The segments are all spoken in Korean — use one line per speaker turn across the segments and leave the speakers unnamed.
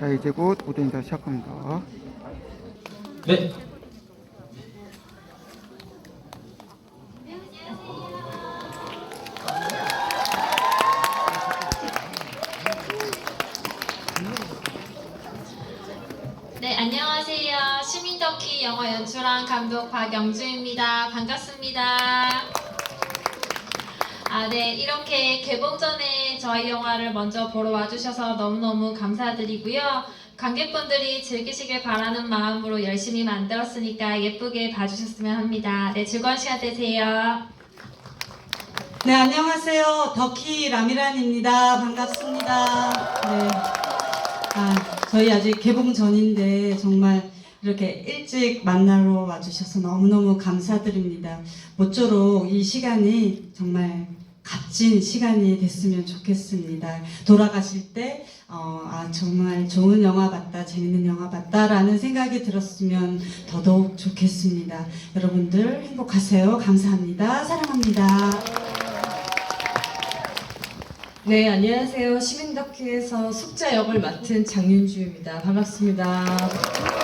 자 이제 곧 인사 시작합니다.
네.
네, 안녕하세요. 시민덕희 영화 연출한 감독 박영주입니다. 반갑습니다. 아, 네. 이렇게 개봉 전에 저희 영화를 먼저 보러 와주셔서 너무너무 감사드리고요. 관객분들이 즐기시길 바라는 마음으로 열심히 만들었으니까 예쁘게 봐주셨으면 합니다. 네, 즐거운 시간 되세요.
네, 안녕하세요. 덕희 라미란입니다. 반갑습니다. 네. 아, 저희 아직 개봉 전인데 정말 이렇게 일찍 만나러 와주셔서 너무너무 감사드립니다. 모쪼록 이 시간이 정말 값진 시간이 됐으면 좋겠습니다. 돌아가실 때, 어, 아, 정말 좋은 영화 봤다, 재밌는 영화 봤다라는 생각이 들었으면 더더욱 좋겠습니다. 여러분들 행복하세요. 감사합니다. 사랑합니다.
네, 안녕하세요. 시민덕후에서 숙자 역을 맡은 장윤주입니다. 반갑습니다.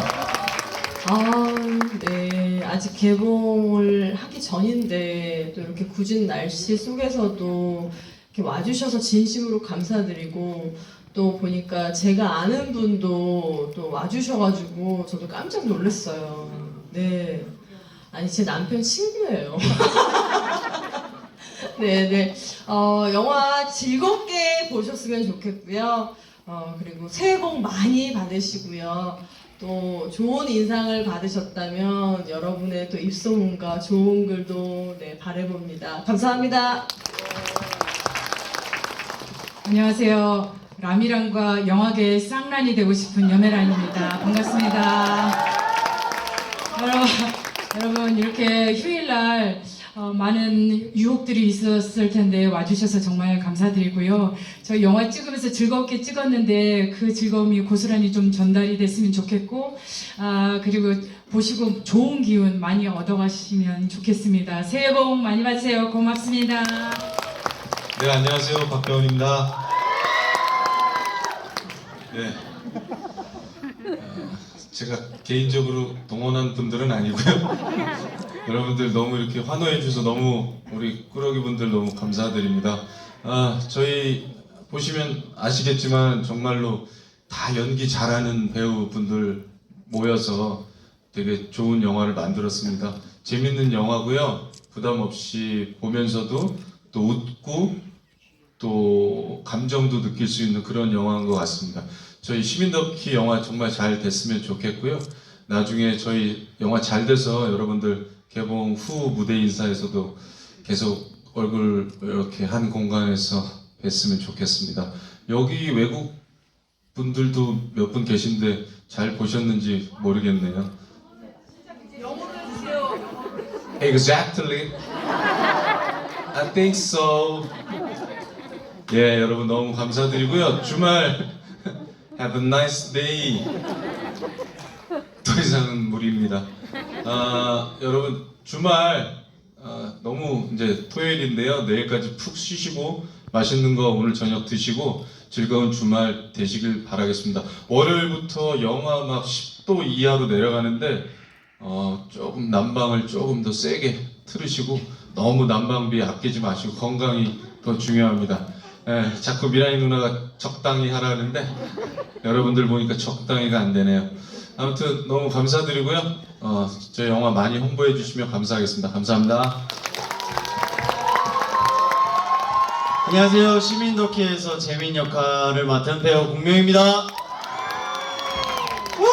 아, 네. 아직 개봉을 하기 전인데 또 이렇게 굳은 날씨 속에서도 이렇게 와주셔서 진심으로 감사드리고 또 보니까 제가 아는 분도 또 와주셔가지고 저도 깜짝 놀랐어요. 네. 아니, 제 남편 친구예요. 네, 네. 어, 영화 즐겁게 보셨으면 좋겠고요. 어, 그리고 새해 복 많이 받으시고요. 또 좋은 인상을 받으셨다면 여러분의 또 입소문과 좋은 글도 네, 바래봅니다. 감사합니다.
안녕하세요. 라미란과 영화계의 쌍란이 되고 싶은 연애란입니다. 반갑습니다. 여러분, 여러분 이렇게 휴일날 어, 많은 유혹들이 있었을 텐데 와주셔서 정말 감사드리고요. 저희 영화 찍으면서 즐겁게 찍었는데 그 즐거움이 고스란히 좀 전달이 됐으면 좋겠고, 아, 그리고 보시고 좋은 기운 많이 얻어가시면 좋겠습니다. 새해 복 많이 받으세요. 고맙습니다.
네, 안녕하세요. 박병훈입니다. 네. 어, 제가 개인적으로 동원한 분들은 아니고요. 여러분들 너무 이렇게 환호해 주셔서 너무 우리 꾸러기 분들 너무 감사드립니다. 아, 저희 보시면 아시겠지만 정말로 다 연기 잘하는 배우분들 모여서 되게 좋은 영화를 만들었습니다. 재밌는 영화고요. 부담 없이 보면서도 또 웃고 또 감정도 느낄 수 있는 그런 영화인 것 같습니다. 저희 시민덕희 영화 정말 잘 됐으면 좋겠고요. 나중에 저희 영화 잘 돼서 여러분들 개봉 후 무대 인사에서도 계속 얼굴 이렇게 한 공간에서 뵀으면 좋겠습니다. 여기 외국 분들도 몇 분 계신데 잘 보셨는지 모르겠네요. Exactly. I think so. 예, 여러분 너무 감사드리고요. 주말 have a nice day. 더 이상은 무리입니다. 아, 여러분 주말 아, 너무 이제 토요일인데요. 내일까지 푹 쉬시고 맛있는 거 오늘 저녁 드시고 즐거운 주말 되시길 바라겠습니다. 월요일부터 영하 막 10도 이하로 내려가는데 어, 조금 난방을 조금 더 세게 틀으시고 너무 난방비 아끼지 마시고 건강이 더 중요합니다. 예, 자꾸 미라이 누나가 적당히 하라는데 여러분들 보니까 적당히가 안 되네요. 아무튼 너무 감사드리고요. 어, 저희 영화 많이 홍보해 주시면 감사하겠습니다. 감사합니다.
안녕하세요. 시민덕희에서 재민 역할을 맡은 배우 공명입니다. 우!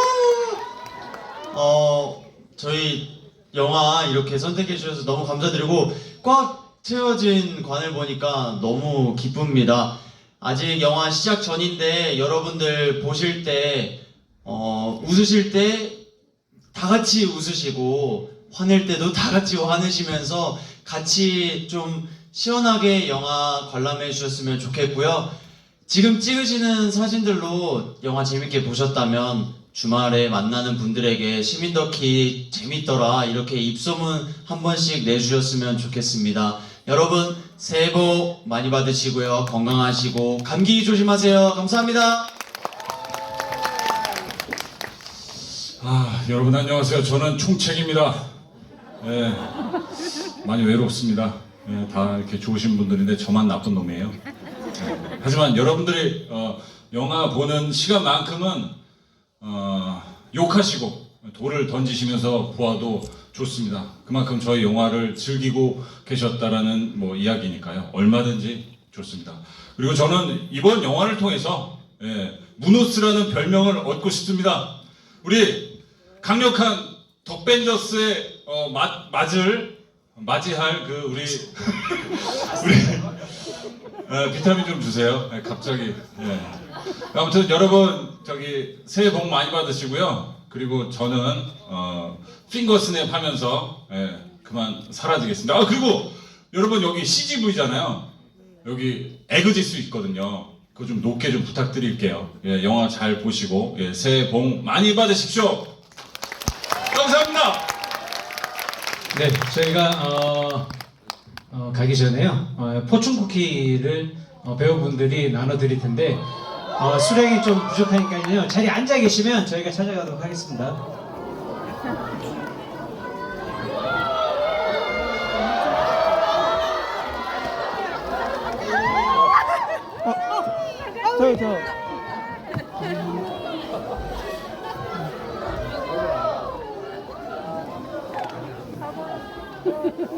어, 저희 영화 이렇게 선택해 주셔서 너무 감사드리고 꽉 채워진 관을 보니까 너무 기쁩니다. 아직 영화 시작 전인데 여러분들 보실 때 어, 웃으실 때 다 같이 웃으시고 화낼 때도 다 같이 화내시면서 같이 좀 시원하게 영화 관람해 주셨으면 좋겠고요. 지금 찍으시는 사진들로 영화 재밌게 보셨다면 주말에 만나는 분들에게 시민덕희 재밌더라 이렇게 입소문 한 번씩 내주셨으면 좋겠습니다. 여러분 새해 복 많이 받으시고요. 건강하시고 감기 조심하세요. 감사합니다.
아, 여러분 안녕하세요. 저는 총책입니다. 예, 많이 외롭습니다. 예, 다 이렇게 좋으신 분들인데 저만 나쁜 놈이에요. 예, 하지만 여러분들이 어, 영화 보는 시간만큼은 어, 욕하시고 돌을 던지시면서 보아도 좋습니다. 그만큼 저희 영화를 즐기고 계셨다라는 뭐 이야기니까요. 얼마든지 좋습니다. 그리고 저는 이번 영화를 통해서 예, 무노스라는 별명을 얻고 싶습니다. 우리 강력한 덕벤져스의 어, 맞, 맞을 맞이할 그 우리 우리 어, 비타민 좀 주세요. 네, 갑자기. 예. 아무튼 여러분 저기 새해 복 많이 받으시고요. 그리고 저는 어, 핑거스냅 하면서 예, 그만 사라지겠습니다. 아 그리고 여러분 여기 CGV잖아요. 여기 에그지수 있거든요. 그거 좀 높게 좀 부탁드릴게요. 예, 영화 잘 보시고 예, 새해 복 많이 받으십시오.
네, 저희가 어, 어, 가기 전에요. 어, 포춘 쿠키를 어, 배우분들이 나눠드릴 텐데 어, 수량이 좀 부족하니까요. 자리에 앉아 계시면 저희가 찾아가도록 하겠습니다.
Thank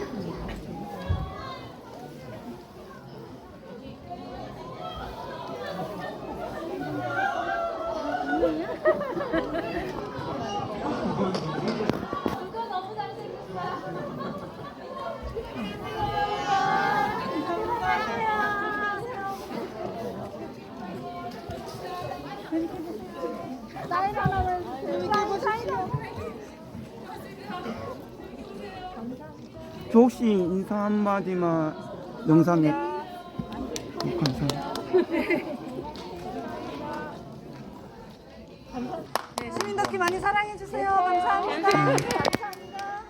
you. 저 혹시 인사 한마디만 영상에 감사합니다.
네, 시민 덕기 많이 사랑해 주세요. 감사합니다. 감사합니다.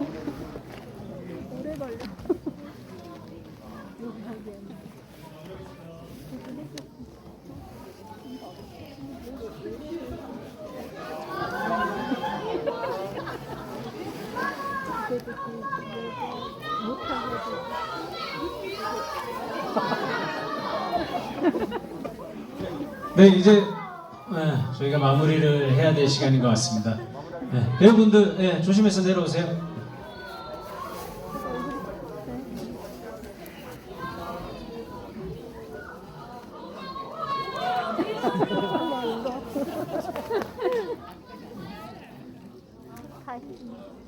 오래
네, 이제 예, 저희가 마무리를 해야 될 시간인 것 같습니다. 예, 배우분들 예, 조심해서 내려오세요.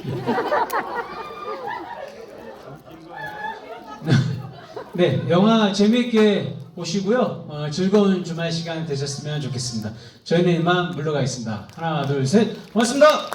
네, 영화 재미있게 보시고요. 어, 즐거운 주말 시간 되셨으면 좋겠습니다. 저희는 이만 물러가겠습니다. 하나, 둘, 셋. 고맙습니다.